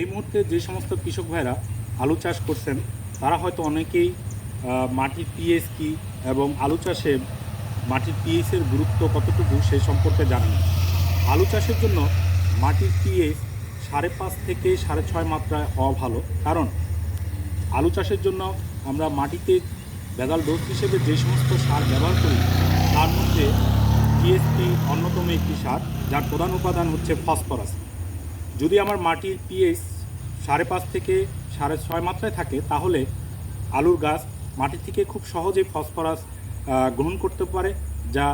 এই মুহূর্তে যে সমস্ত কৃষক ভাইরা আলু চাষ করছেন, তারা হয়তো অনেকেই মাটির পিএইচ কী এবং আলু চাষে মাটির পিএইচের গুরুত্ব কতটুকু সেই সম্পর্কে জানেন আলু চাষের জন্য মাটির পিএইচ সাড়ে পাঁচ থেকে সাড়ে ছয় মাত্রায় হওয়া ভালো। কারণ আলু চাষের জন্য আমরা মাটিতে ভেজাল ডোজ হিসেবে যে সমস্ত সার ব্যবহার করি, তার মধ্যে টিএসপি অন্যতম একটি সার, যার প্রধান উপাদান হচ্ছে ফসফরাস। যদি আমার মাটির পিএইচ সাড়ে পাঁচ থেকে সাড়ে ছয় মাত্রায় থাকে, তাহলে আলুর গাছ মাটি থেকে খুব সহজেই ফসফরাস গ্রহণ করতে পারে, যা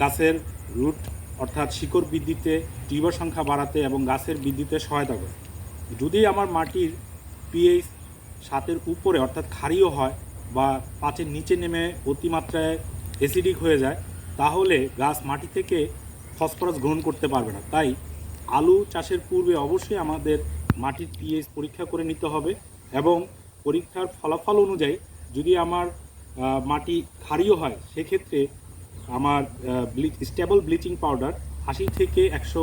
গাছের রুট অর্থাৎ শিকড় বৃদ্ধিতে টিউবার সংখ্যা বাড়াতে এবং গাছের বৃদ্ধিতে সহায়তা করে। যদি আমার মাটির পিএইচ সাতের উপরে অর্থাৎ ক্ষারীয় হয় বা পাঁচের নিচে নেমে অতিমাত্রায় অ্যাসিডিক হয়ে যায়, তাহলে গাছ মাটি থেকে ফসফরাস গ্রহণ করতে পারবে না। তাই আলু চাষের পূর্বে অবশ্যই আমাদের মাটির পিএইচ পরীক্ষা করে নিতে হবে এবং পরীক্ষার ফলাফল অনুযায়ী যদি আমার মাটি ক্ষারীয় হয়, সেক্ষেত্রে আমার স্টেবল ব্লিচিং পাউডার আশি থেকে একশো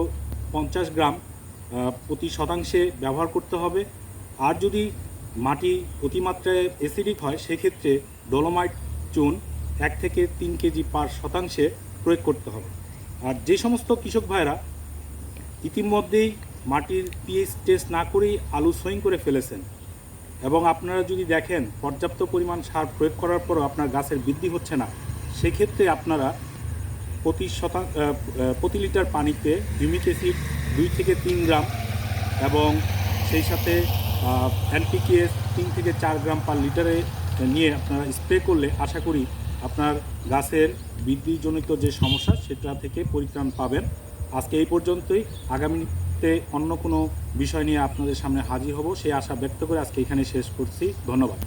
পঞ্চাশ গ্রাম প্রতি শতাংশে ব্যবহার করতে হবে। আর যদি মাটি অতিমাত্রায় অ্যাসিডিক হয়, সেক্ষেত্রে ডোলোমাইট চুন এক থেকে তিন কেজি পার শতাংশে প্রয়োগ করতে হবে। আর যে সমস্ত কৃষক ভাইরা ইতিমধ্যেই মাটির পিএইচ টেস্ট না করেই আলু সোয়িং করে ফেলেছেন। এবং আপনারা যদি দেখেন, পর্যাপ্ত পরিমাণ সার প্রয়োগ করার পরও আপনার গাছের বৃদ্ধি হচ্ছে না। সেক্ষেত্রে আপনারা প্রতি শতাংশ প্রতি লিটার পানিতে হিউমিক অ্যাসিড দুই থেকে তিন গ্রাম এবং সেই সাথে এনপিকে তিন থেকে চার গ্রাম পার লিটারে নিয়ে আপনারা স্প্রে করলে আশা করি আপনার গাছের বৃদ্ধিজনিত যে সমস্যা, সেটা থেকে পরিত্রাণ পাবেন। আজকে এই পর্যন্তই। আগামীতে অন্য কোনো বিষয় নিয়ে আপনাদের সামনে হাজির হব, সেই আশা ব্যক্ত করে আজকে এখানে শেষ করছি। ধন্যবাদ।